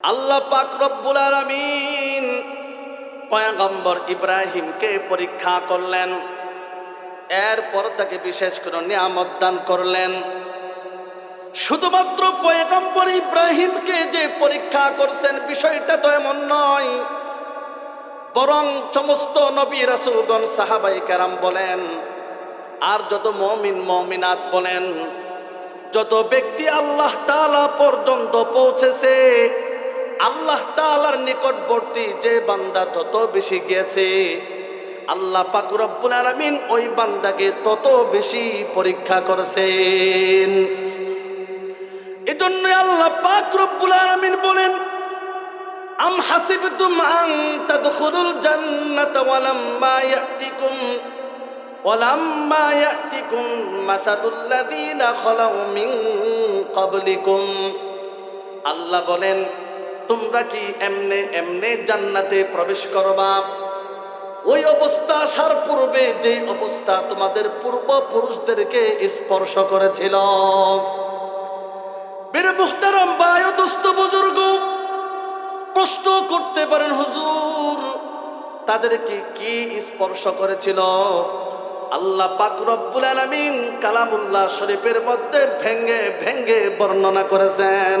আল্লাহ পাক রব্বুল আলামিন পয়গম্বর ইব্রাহিমকে পরীক্ষা করলেন, এরপর তাকে বিশেষ করে নিয়ামত দান করলেন। শুধুমাত্র পয়গম্বর ইব্রাহিমকে যে পরীক্ষা করছেন বিষয়টা তো এমন নয়, বরং সমস্ত নবী রাসূলগণ সাহাবাই কেরাম বলেন, আর যত মমিন মমিনাত বলেন, যত ব্যক্তি আল্লাহ তাআলা পর্যন্ত পৌঁছেছে আল্লাহ তাআলার নিকটবর্তী যে বান্দা যত বেশি গিয়েছে, আল্লাহ পাক রব্বুল আলামিন ওই বান্দাকে তত বেশি পরীক্ষা করেছেন। এজন্য আল্লাহ পাক রব্বুল আলামিন বলেন, আম হাসিবতুম আন তাদখুলুল জান্নাতা ওয়ালাম্মা ইয়াতিকুম ওয়ালাম্মা ইয়াতিকুম মাসালুল লাযীনা খালাউ মিন ক্বাবলিকুম। আল্লাহ বলেন তোমরা কি এমনে এমনে জান্নাতে প্রবেশ করবা ওই অবস্থা আসার পূর্বে যে অবস্থা তোমাদের পূর্বপুরুষদেরকে স্পর্শ করেছিল। প্রশ্ন করতে পারেন, হুজুর তাদেরকে কি স্পর্শ করেছিল? আল্লাহ পাক রব্বুল আলামিন কালামুল্লাহ শরীফের মধ্যে ভেঙ্গে ভেঙ্গে বর্ণনা করেছেন।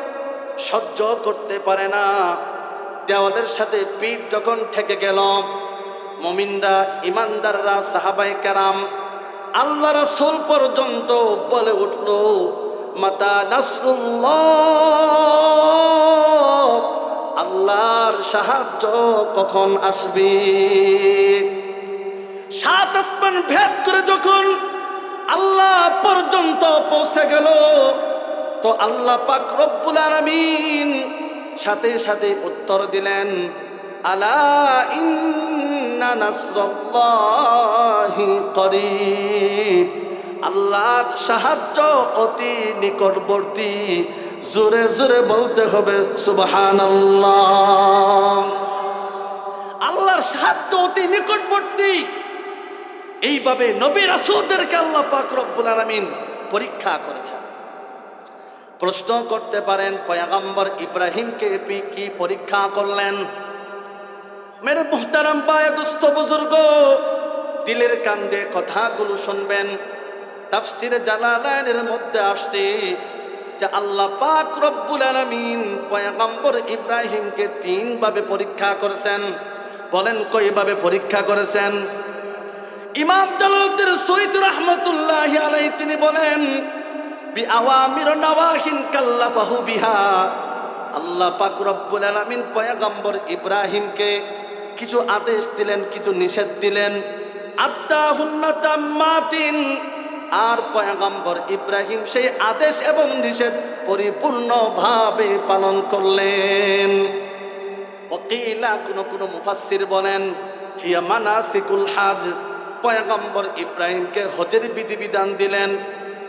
সহ্য করতে পারে না। দেওয়ালের সাথে পিঠ যখন ঠেকে গেল, মমিনরা, ইমানদাররা সাহাবাই কারাম, আল্লাহ রাসূল পর্যন্ত বলে উঠল, মাতা নাসরুল্লাহ, আল্লাহর সাহায্য কখন আসবে? সাত আসমান ভেদ করে যখন আল্লাহ পর্যন্ত পৌঁছে গেল তো আল্লাহ পাক রব্বুল আলামিন সাথে সাথে উত্তর দিলেন, আলা ইন্না নাসরাল্লাহি করিব। আল্লাহর সাহায্য অতি নিকটবর্তী, জোরে জোরে বলতে হবে, সুবহানাল্লাহ। আল্লাহর সাহায্য অতি নিকটবর্তী। এইভাবে নবী রাসূলদেরকে আল্লাহ পাক রব্বুল আলামিন পরীক্ষা করেছেন। প্রশ্ন করতে পারেন, পয়গম্বর ইব্রাহিমকে কি পরীক্ষা করলেন? মেরে মুহতারাম বায় দুস্থ বুজুর্গ, দিলের কান্দে কথাগুলো শুনবেন। তাফসিরে জালালাইনের মধ্যে আসছে যে আল্লাহ পাক রব্বুল আলামিন পয়গম্বর ইব্রাহিমকে তিন ভাবে পরীক্ষা করেছেন। বলেন কইভাবে পরীক্ষা করেছেন? ইমাম জালালউদ্দিন সৈয়দ রহমতুল্লাহ আলাই তিনি বলেন আল্লাহ পাক রব্বুল আলামিন পয়গম্বর ইব্রাহিমকে কিছু আদেশ দিলেন, কিছু নিষেধ দিলেন। আত্মাহুন্না তাম্মাতিন। আর পয়গম্বর ইব্রাহিম সেই আদেশ এবং নিষেধ পরিপূর্ণভাবে পালন করলেন। ওকিলা কোনো কোনো মুফাসসির বলেন, হিয়া মানাসিকুল হাজ। পয়গম্বর ইব্রাহিমকে হজের বিধিবিধান দিলেন।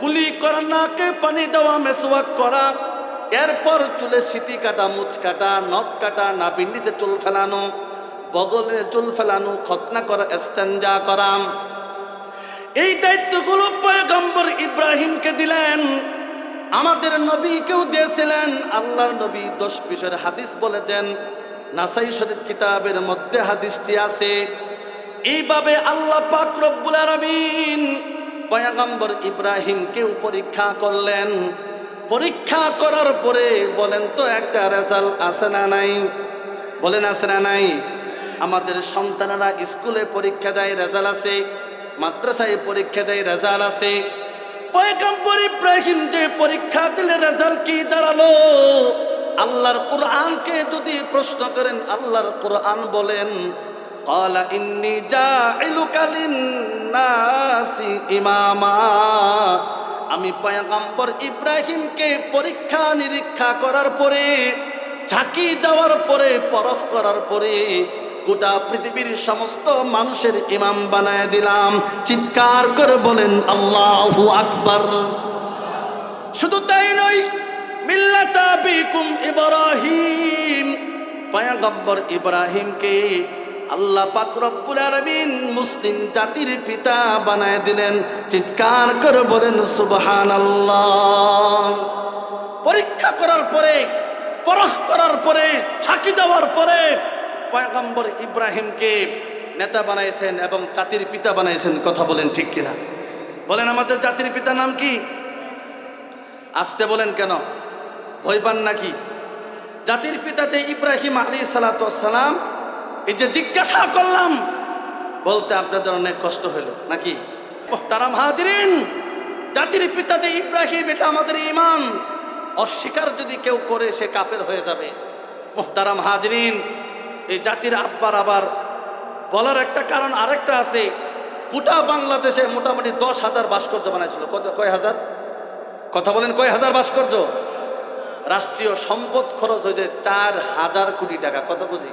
কুলি করা নাকে পানি দেওয়া, মেসওয়াক করা। এরপর চুলে সিটি কাটা, মুচ কাটা, নখ কাটা না পিন্ডিতে চুল ফেলানো, বগলে চুল ফেলানো খতনা করা, এস্তেঞ্জা করা। এই দায়িত্বগুলো পয়গম্বর ইব্রাহিমকে দিলেন। আমাদের নবীকেও দিয়েছিলেন। আল্লাহর নবী দশ বিষয়ের হাদিস বলেছেন, নাসাই শরীফ কিতাবের মধ্যে হাদিসটি আছে। এইভাবে আল্লাহ পাক রব্বুল আলামিন পয়গম্বর ইব্রাহিমকেও পরীক্ষা করলেন পরীক্ষা করার পরে বলেন তো একটা রেজাল্ট আছে না নাই বলেন আছে না নাই আমাদের সন্তানেরা স্কুলে পরীক্ষা দেয় রেজাল্ট আছে মাদ্রাসায় পরীক্ষা দেয় রেজাল্ট আছে পয়গম্বর ইব্রাহিম যে পরীক্ষা দিলে রেজাল্ট কি দাঁড়ালো আল্লাহর কোরআনকে যদি প্রশ্ন করেন আল্লাহর কোরআন বলেন قال إني جاعلك للناس ইমামা। আমি পয়গম্বর ইব্রাহিমকে পরীক্ষা নিরীক্ষা করার পরে, ঝাঁকি দেওয়ার পরে, পরখ করার পরে গোটা পৃথিবীর সমস্ত মানুষের ইমাম বানায় দিলাম। চিৎকার করে বলেন, আল্লাহ আকবর। শুধু তাই নয়, মিল্লাতা ইব্রাহিম। পয়গম্বর ইব্রাহিমকে আল্লাহ পাক রব্বুল মুসলিম জাতির পিতা বানায় দিলেন। চিৎকার করে বলেন, সুবহানাল্লাহ। পরীক্ষা করার পরে, পরখ করার পরে ছাকি দেওয়ার পরে পয়গম্বর ইব্রাহিমকে নেতা বানাইছেন এবং জাতির পিতা বানাইছেন। কথা বলেন ঠিক কিনা? বলেন, আমাদের জাতির পিতার নাম কি? আসতে বলেন কেন? ভয় পান নাকি? জাতির পিতা যে ইব্রাহিম আলী সালাতাম জিজ্ঞাসা করলাম, বলতে আপনাদের অনেক কষ্ট হইল নাকি? তারা হাজরিন, জাতির পিতা যে ইব্রাহিম, এটা আমাদের ইমান অস্বীকার যদি কেউ করে, সে কাফের হয়ে যাবে। মোহতারাম হাজরিন, এই জাতির আব্বার আবার বলার একটা কারণ আরেকটা আছে। গোটা বাংলাদেশে মোটামুটি দশ হাজার ভাস্কর্য বানাইছিল। কত কয় হাজার? কথা বলেন, কয় হাজার ভাস্কর্য? রাষ্ট্রীয় সম্পদ খরচ হয়েছে চার হাজার কোটি টাকা। কত বুঝি?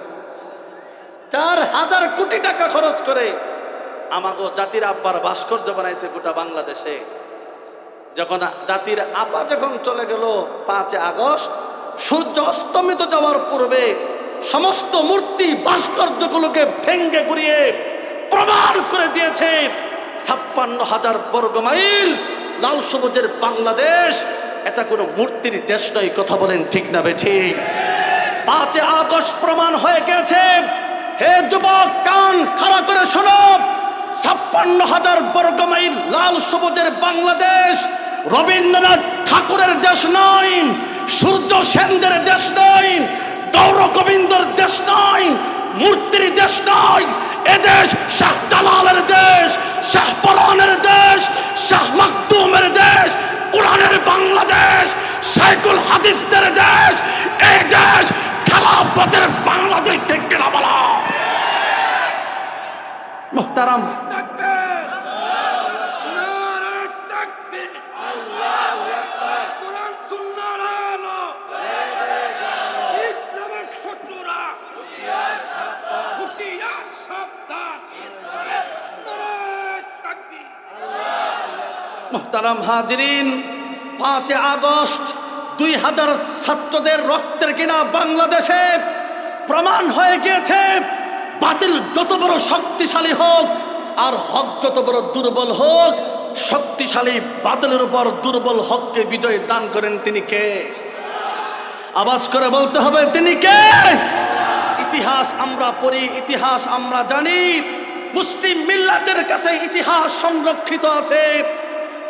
চার হাজার কোটি টাকা খরচ করে আমাগো জাতির আব্বার ভাস্কর্য বানাইছে গোটা বাংলাদেশে। যখন জাতির আপা যখন চলে গেল পাঁচে আগস্ট, সূর্য অস্তমিত যাওয়ার পূর্বে সমস্ত মূর্তি ভাস্কর্যগুলোকে ভেঙ্গে গুড়িয়ে প্রমাণ করে দিয়েছে ছাপ্পান্ন হাজার বর্গ মাইল লাল সবুজের বাংলাদেশ। এটা কোনো মূর্তির দেশ নয়, কথা বলেন ঠিক না বে ঠিক। পাঁচে আগস্ট প্রমাণ হয়ে গেছে হে যুবক, কান খাড়া করে শোনো। ছাপ্পান্ন হাজার বর্গ মাইল লাল সবুজের বাংলাদেশ রবীন্দ্রনাথ ঠাকুরের দেশ নয়, সূর্য সেনদের দেশ নয়, গৌর গোবিন্দর দেশ নয়, মূর্তির দেশ নয়। এদেশ শাহ জালালের দেশ, শাহ পরানের দেশ, শাহ মাকদুমের দেশ, কোরআনের বাংলাদেশ শাইকুল হাদিসদের দেশ। এই দেশ খেলাফতের বাংলাদেশ থেকে না বলা। মোহতারাম মোহতারাম হাজরিন পাঁচে আগস্ট দুই হাজার ছাত্রদের রক্তের কিনা বাংলাদেশে প্রমাণ হয়ে গিয়েছে। বাতিল যত বড় শক্তিশালী হোক আর হক যত বড় দুর্বল হোক, শক্তিশালী বাতিলের উপর দুর্বল হককে বিজয় দান করেন তিনি কে? আওয়াজ করে বলতে হবে, তিনি কে? ইতিহাস আমরা পড়ি, ইতিহাস আমরা জানি। মুসলিম মিল্লাতের কাছে ইতিহাস সংরক্ষিত আছে।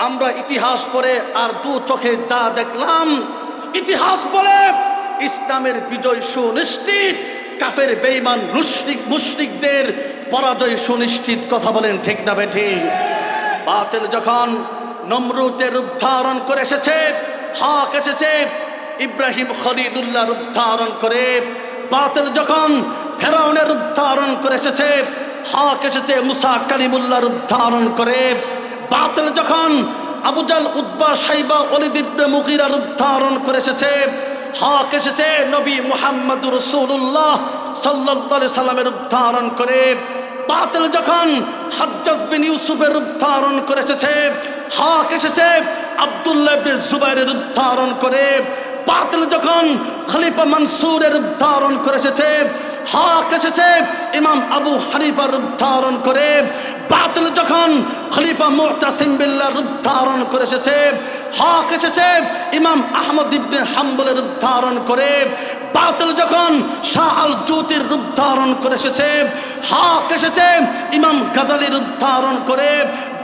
আমরা ইতিহাস পড়ে আর দু চোখে যা দেখলাম, ইতিহাস বলে ইসলামের বিজয় সুনিশ্চিত, কাফের বেইমান মুশরিক, মুশরিকদের পরাজয় সুনিশ্চিত কথা বলেন ঠিক না বেঠি? বাতিল যখন নমরুদের রূপ ধারণ করে এসেছে, হক এসেছে, ইব্রাহিম খলিদুল্লাহ রূপ ধারণ করে, বাতিল যখন ফেরাউনের রূপ ধারণ করে এসেছে, হক এসেছে, মুসা কালিমুল্লাহ রূপ ধারণ করে বাতিল যখন আবুজাল উদ্বা সাইবা অলিদিব্বে মুগিরা রূপ ধারণ করে এসেছে, হক এসেছে নবী মুহাম্মদ রসুল্লাহ সাল্লাহ সাল্লামের রূপ ধারণ করে। বাতিল যখন হাজ্জাজ বিন ইউসুফের রূপ ধারণ করে এসেছে, হক এসেছে আব্দুল্লাহ বিন জুবাইরের রূপ ধারণ করে। বাতিল যখন খলিফা মনসুরের রূপ ধারণ করে এসেছে, হক এসেছে ইমাম আবু হানিফার রূপ ধারণ করে। যখন খলিফা মোহতাসিম বিল্লা রূপ ধারণ করে এসেছে। হক এসেছে ইমাম আহমদ ইবনে হাম্বলের রূপ ধারণ করে। বাতিল যখন শাহ আল জ্যোতির রূপ ধারণ করে এসেছে, হক এসেছে ইমাম গাজালির রূপ ধারণ করে।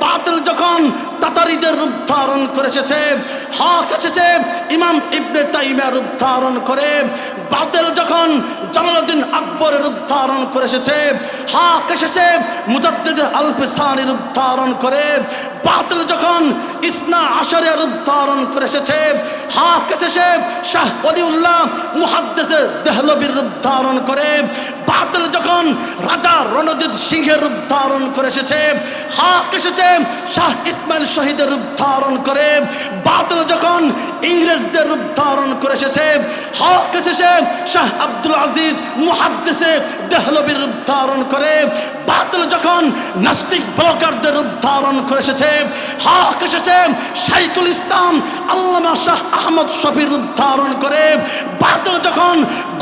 বাতিল যখন তাতারিদের রূপ ধারণ করে এসেছে, হক এসেছে। ইমাম ইবনে তাইমিয়া রূপ ধারণ করে, বাতিল যখন জালালউদ্দিন আকবরের রূপ ধারণ করে এসেছে, হক এসেছে। মুজাদ্দিদ আল ফিসানি রূপ ধারণ করে, বাতিল যখন ইসনা আশারিয়া রূপ ধারণ করে এসেছে, হক এসেছে। শাহ অলিউল্লাহ মুহাদ্দিসে দেহলবির রূপ ধারণ করে, বাতিল যখন রাজা রণজিৎ সিংহের রূপ ধারণ করে এসেছে, হক এসেছে। শাহ ইসমাইল শহীদের রূপ ধারণ করে, বাতিল যখন ইংরেজদের রূপ ধারণ করে এসেছে, হক এসেছে, শাহ আব্দুল আজিজ মুহাদ্দিসে দেহলবির রূপ ধারণ করে, বাতিল যখন নাস্তিক ব্লগারদের রূপ ধারণ করে এসেছে, হক এসেছে শাইকুল ইসলাম আল্লামা শাহ আহমদ শফির রূপ ধারণ করে, বাতিল যখন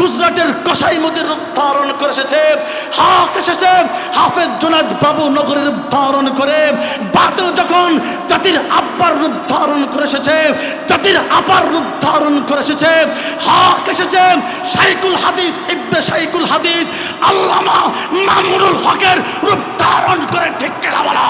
গুজরাটের কসাইমুদির রূপ ধারণ করে এসেছে, হক এসেছে, হাফেজ জোনাদ বাবু নগরের রূপ ধারণ করে, বাতিল যখন জাতির আব্বার রূপ ধারণ করে এসেছে, জাতির আপার রূপ ধারণ করে এসেছে, হক এসেছে শাইকুল হাদিস, ইবনে শাইকুল হাদিস, আল্লামা মামুনুল হকের রূপ ধারণ করে ঠিক কেনা বলো।